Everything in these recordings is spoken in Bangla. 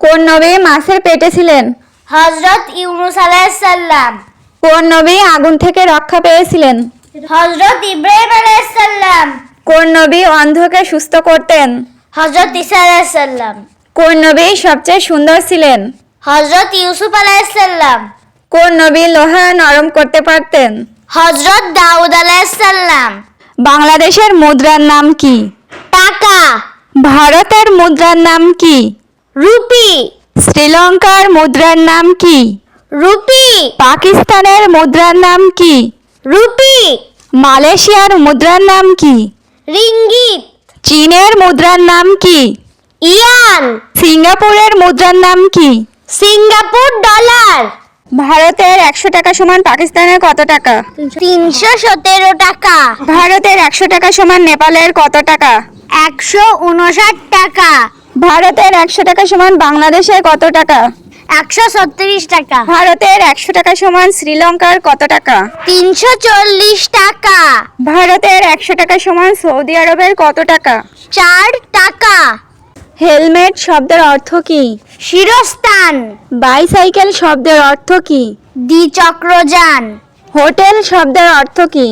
কোন নবী মাছের পেটে ছিলেন? হজরত ইউনুস আলাইসাল্লাম কোন নবী আগুন থেকে রক্ষা পেয়েছিলেন? হজরত ইব্রাহিম আলাইসাল্লাম কোন নবী অন্ধকে সুস্থ করতেন? হজরত ইসা আলাইসাল্লাম কোন নবী সবচেয়ে সুন্দর ছিলেন? হজরত ইউসুফ আলাইসাল্লাম কোন নবী লোহা নরম করতে পারতেন? হজরত দাউদ আলাইসাল্লাম বাংলাদেশের মুদ্রার নাম কি? টাকা। ভারতের মুদ্রার নাম কি? রুপি। শ্রীলঙ্কার মুদ্রার নাম কি? রুপি। পাকিস্তানের মুদ্রার নাম কি? রুপি। মালয়েশিয়ার মুদ্রার নাম কি? রিঙ্গিত। চীনের মুদ্রার নাম কি? ইয়ান। সিঙ্গাপুরের মুদ্রার নাম কি? Singapore dollar. ভারতের একশো টাকা সমান পাকিস্তানের কত টাকা? তিনশো সতেরো টাকা। ভারতের একশো টাকা সমান নেপালের কত টাকা? একশো উনষাট টাকা। ভারতের একশো টাকা সমান বাংলাদেশের কত টাকা? একশো ছত্রিশ টাকা। ভারতের একশো টাকা সমান শ্রীলঙ্কার কত টাকা? তিনশো চল্লিশ টাকা। ভারতের একশো টাকা সমান সৌদি আরবের কত টাকা? চার টাকা। হেলমেট শব্দের অর্থ কি? শিরস্থান। বাইসাইকেল শব্দের অর্থ কি? দ্বিচক্রযান। হোটেল শব্দের অর্থ কি?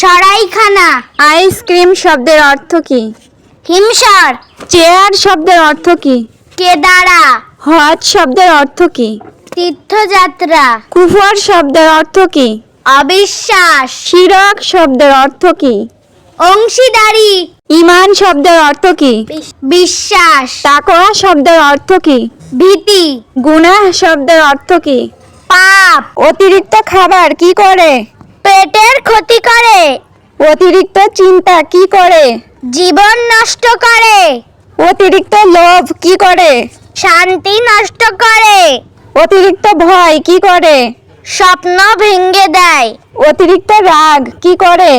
সরাইখানা। আইসক্রিম শব্দের অর্থ কি? হিমসার। চেয়ার শব্দের অর্থ কি? কেদারা। হজ শব্দের অর্থ কি? তীর্থযাত্রা। কুফর শব্দের অর্থ কি? অবিশ্বাস। শিরক শব্দের অর্থ কি? অংশীদারি। ইমান শব্দের অর্থ কি? বিশ্বাস। তাকওয়া শব্দের অর্থ কি? ভীতি। গুনাহ শব্দের অর্থ কি? পাপ। অতিরিক্ত খাবার কি করে? পেটের ক্ষতি করে। অতিরিক্ত চিন্তা কি করে? জীবন নষ্ট করে। অতিরিক্ত লোভ কি করে? শান্তি নষ্ট করে। অতিরিক্ত ভয় কি করে? স্বপ্ন ভেঙে দেয়। অতিরিক্ত রাগ কি করে?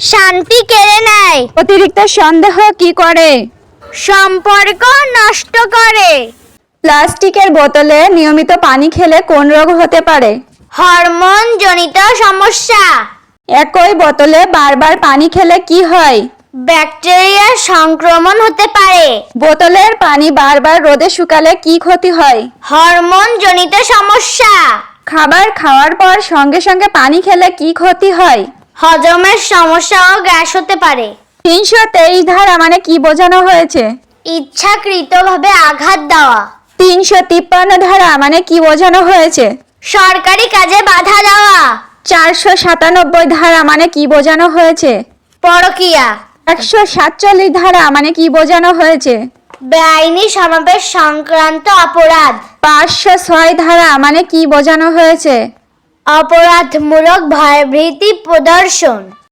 শান্তি কেড়ে নেয়। অতিরিক্ত সন্দেহ কি করে? সম্পর্ক নষ্ট করে। প্লাস্টিকের বোতলে নিয়মিত পানি খেলে কোন রোগ হতে পারে? হরমোন জনিত সমস্যা। একই বোতলে বারবার পানি খেলে কি হয়? ব্যাকটেরিয়ার সংক্রমণ হতে পারে। বোতলের পানি বারবার রোদে শুকালে কি ক্ষতি হয়? হরমোন জনিত সমস্যা। খাবার খাওয়ার পর সঙ্গে সঙ্গে পানি খেলে কি ক্ষতি হয়? হজমের সমস্যা ও গ্যাস হতে পারে। তিনশো তেইশ ধারা মানে কি বোঝানো হয়েছে? ইচ্ছাকৃতভাবে আঘাত দেওয়া। তিনশো তিপ্পান্ন ধারা মানে কি বোঝানো হয়েছে? সরকারি কাজে বাধা দেওয়া। চারশো সাতানব্বই ধারা মানে কি বোঝানো হয়েছে? পরকিয়া। একশো সাতচল্লিশ ধারা মানে কি বোঝানো হয়েছে? বেআইনি সমাবেশ সংক্রান্ত অপরাধ। পাঁচশো ছয় ধারা মানে কি বোঝানো হয়েছে? অপরাধমূলক ভয়ভীতি প্রদর্শন।